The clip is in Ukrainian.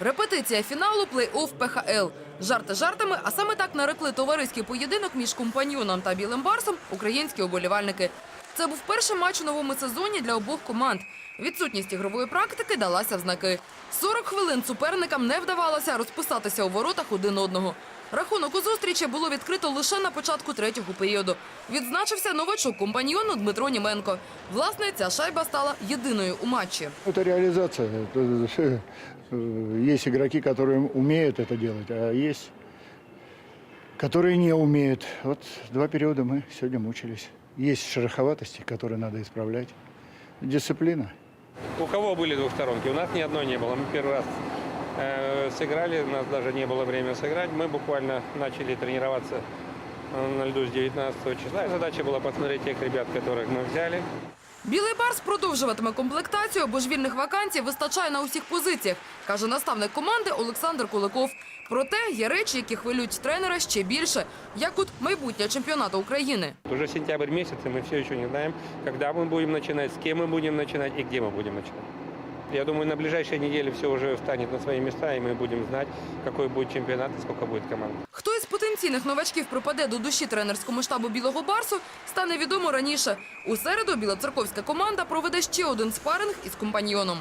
Репетиція фіналу плей-офф ПХЛ. Жарти жартами, а саме так нарекли товариський поєдинок між компаньйоном та білим барсом українські оболівальники. Це був перший матч у новому сезоні для обох команд. Відсутність ігрової практики далася в знаки. 40 хвилин суперникам не вдавалося розписатися у воротах один одного. Рахунок у зустрічі було відкрито лише на початку третього періоду. Відзначився новачок компаньйону Дмитро Німенко. Власне, ця шайба стала єдиною у матчі. Это реализация. Это, э, Есть игроки, которые умеют это делать, а есть, которые не умеют. Вот два периода мы сегодня мучились. Есть шероховатости, которые надо исправлять. Дисциплина. У кого были двухсторонки? У нас ни одной не было. Мы первый раз э, сыграли, у нас даже не было времени сыграть. Мы буквально начали тренироваться э, на льду с 19 числа. Задача была посмотреть тех ребят, которых мы взяли. Білий барс продовжуватиме комплектацію, бо ж вільних вакансій вистачає на усіх позиціях, каже наставник команди Олександр Куликов. Проте є речі, які хвилюють тренера ще більше, як от майбутнє чемпіонату України. Уже сентябрь месяц, и мы все еще не знаем, когда мы будем начинать, с кем мы будем начинать и где мы будем начинать. Я думаю, на ближайшей неделе все уже встанет на свои места, и мы будем знать, какой будет чемпионат и сколько будет команд. Хто із потенційних новачків припаде до душі тренерському штабу Білого Барсу, стане відомо раніше. У середу білоцерковська команда проведе ще один спаринг із компаньйоном.